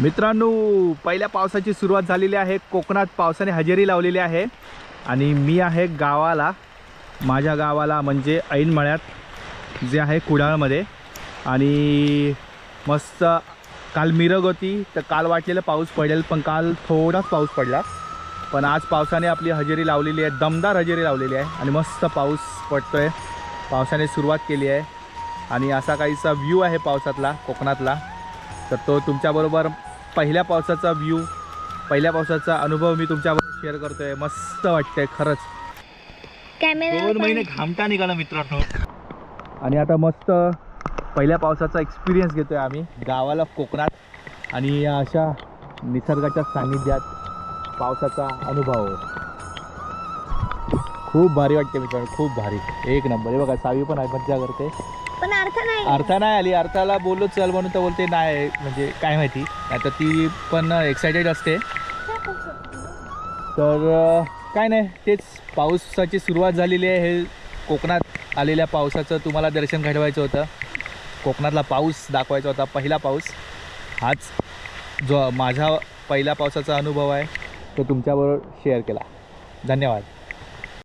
मित्रांनो पहिल्या पावसाची सुरुवात झालेली आहे. कोकणात पावसाने हजेरी लावलेली आहे. आणि मी आहे गावाला. माझ्या गावाला म्हणजे ऐनमळ्यात जे आहे कुडाळमध्ये. आणि मस्त काल मिरग होती तर काल वाटलेलं पाऊस पडेल पण काल थोडाच पाऊस पडला. पण आज पावसाने आपली हजेरी लावलेली आहे दमदार हजेरी लावलेली आहे. आणि मस्त पाऊस पडतो आहे पावसाने सुरुवात केली आहे. आणि असा काहीसा व्ह्यू आहे पावसातला कोकणातला. तर तो तुमच्याबरोबर पहिल्या पावसाचा व्ह्यू पहिल्या पावसाचा अनुभव मी तुमच्याबरोबर शेअर करतोय. मस्त वाटतंय खरंच. कॅमेरा दोन महिने घामटा निघाला मित्रांनो. आणि आता मस्त पहिल्या पावसाचा एक्सपिरियन्स घेतोय आम्ही. गावाला कोकणात आणि अशा निसर्गाच्या सान्निध्यात पावसाचा अनुभव. खूप भारी वाटते मित्रांनो खूप भारी. एक नंबर. हे बघा सावी पण आहे मज्जा करते. पण अर्थ नाही. अर्था नाही आली. अर्थाला बोललो चल म्हणून तर बोलते नाही म्हणजे काय माहिती. आता ती पण एक्सायटेड असते. तर काय नाही तेच पावसाची सुरुवात झालेली आहे. हे कोकणात आलेल्या पावसाचं तुम्हाला दर्शन घडवायचं होतं. कोकणातला पाऊस दाखवायचा होता पहिला पाऊस. हाच जो माझा पहिला पावसाचा अनुभव आहे तो तुमच्याबरोबर शेअर केला. धन्यवाद.